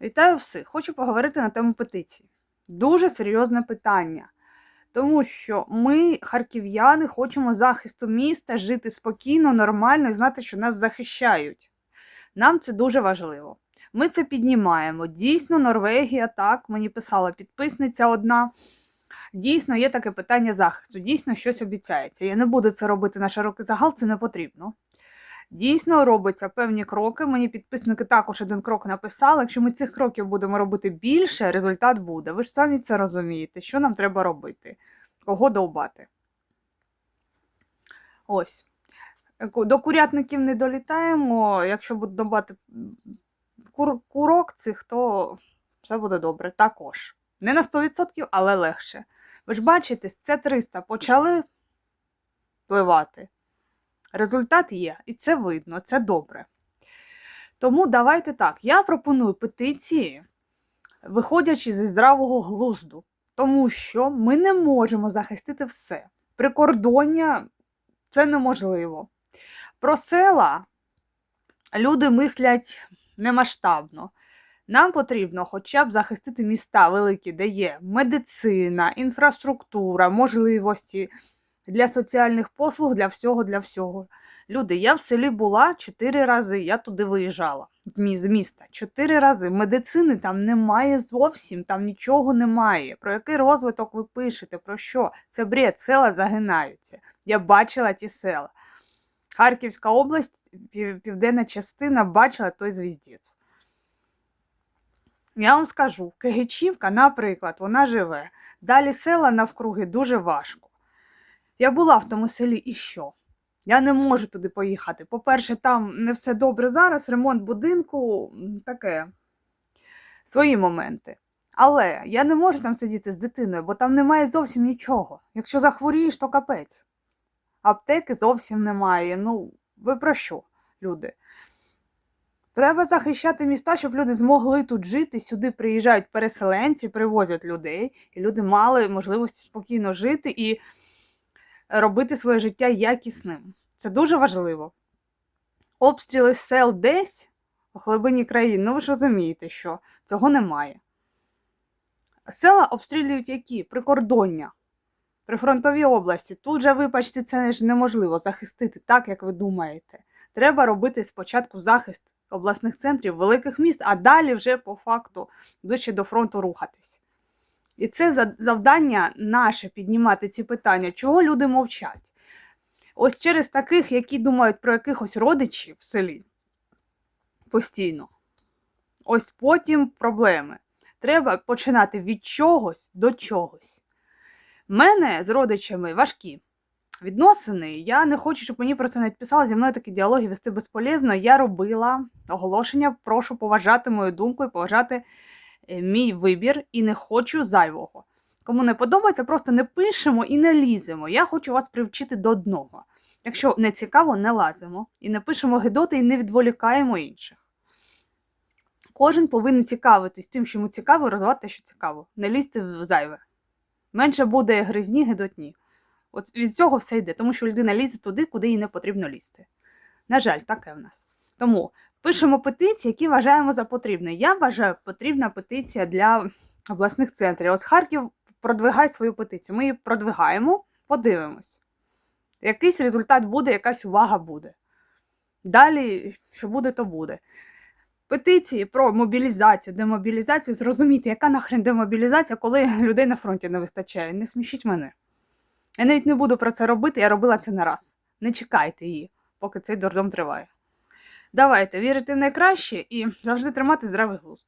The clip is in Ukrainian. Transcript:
Вітаю всіх! Хочу поговорити на тему петиції. Дуже серйозне питання. Тому що ми, харків'яни, хочемо захисту міста, жити спокійно, нормально і знати, що нас захищають. Нам це дуже важливо. Ми це піднімаємо. Дійсно, Норвегія, так, мені писала підписниця одна. Дійсно, є таке питання захисту, дійсно щось обіцяється. Я не буду це робити на широкий загал, це не потрібно. Дійсно робиться певні кроки. Мені підписники також один крок написали. Якщо ми цих кроків будемо робити більше, результат буде. Ви ж самі це розумієте, що нам треба робити, кого довбати. Ось. До курятників не долітаємо. Якщо будуть довбати кур- курок цих, то все буде добре. Також. Не на 100%, але легше. Ви ж бачите, це 300 почали пливати. Результат є, і це видно, це добре. Тому давайте так. Я пропоную петиції, виходячи зі здравого глузду, тому що ми не можемо захистити все. Прикордоння це неможливо. Про села люди мислять немасштабно. Нам потрібно хоча б захистити міста великі, де є медицина, інфраструктура, можливості для соціальних послуг, для всього, для всього. Люди, я в селі була чотири рази, я туди виїжджала з міста. Чотири рази. Медицини там немає зовсім, там нічого немає. Про який розвиток ви пишете? Про що? Це бред, села загинаються. Я бачила ті села. Харківська область, південна частина бачила той звіздець. Я вам скажу, Кигичівка, наприклад, вона живе. Далі села навкруги дуже важко. Я була в тому селі і що? Я не можу туди поїхати. По-перше, там не все добре зараз, ремонт будинку таке. Свої моменти. Але я не можу там сидіти з дитиною, бо там немає зовсім нічого. Якщо захворієш, то капець. Аптеки зовсім немає. Ну, ви про що, люди? Треба захищати міста, щоб люди змогли тут жити. Сюди приїжджають переселенці, привозять людей, і люди мали можливості спокійно жити і робити своє життя якісним. Це дуже важливо. Обстріли сел десь у глибині країн, ну ви ж розумієте, що цього немає. Села обстрілюють які? Прикордоння, прифронтові області. Тут же, вибачте, це ж неможливо захистити так, як ви думаєте. Треба робити спочатку захист обласних центрів, великих міст, а далі вже по факту ближче до фронту рухатись. І це завдання наше піднімати ці питання, чого люди мовчать. Ось через таких, які думають про якихось родичів в селі постійно. Ось потім проблеми. Треба починати від чогось до чогось. Мене з родичами важкі відносини. Я не хочу, щоб мені про це навіть писали. Зі мною такі діалоги вести безполезно. Я робила оголошення, прошу поважати мою думку і поважати мій вибір, і не хочу зайвого. Кому не подобається, просто не пишемо і не ліземо. Я хочу вас привчити до одного. Якщо не цікаво, не лазимо і не пишемо гидоти і не відволікаємо інших. Кожен повинен цікавитись тим, що йому цікаво, розвивати те, що цікаво. Не лізти в зайве. Менше буде гризні, гидотні. От від цього все йде, тому що людина лізе туди, куди їй не потрібно лізти. На жаль, таке в нас. Тому пишемо петиції, які вважаємо за потрібне. Я вважаю, потрібна петиція для обласних центрів. От Харків продвигає свою петицію. Ми її продвигаємо, подивимось. Якийсь результат буде, якась увага буде. Далі, що буде, то буде. Петиції про мобілізацію, демобілізацію, зрозуміти, яка нахрен демобілізація, коли людей на фронті не вистачає. Не смішіть мене. Я навіть не буду про це робити, я робила це не раз. Не чекайте її, поки цей дурдом триває. Давайте вірити в найкраще і завжди тримати здравий глузд.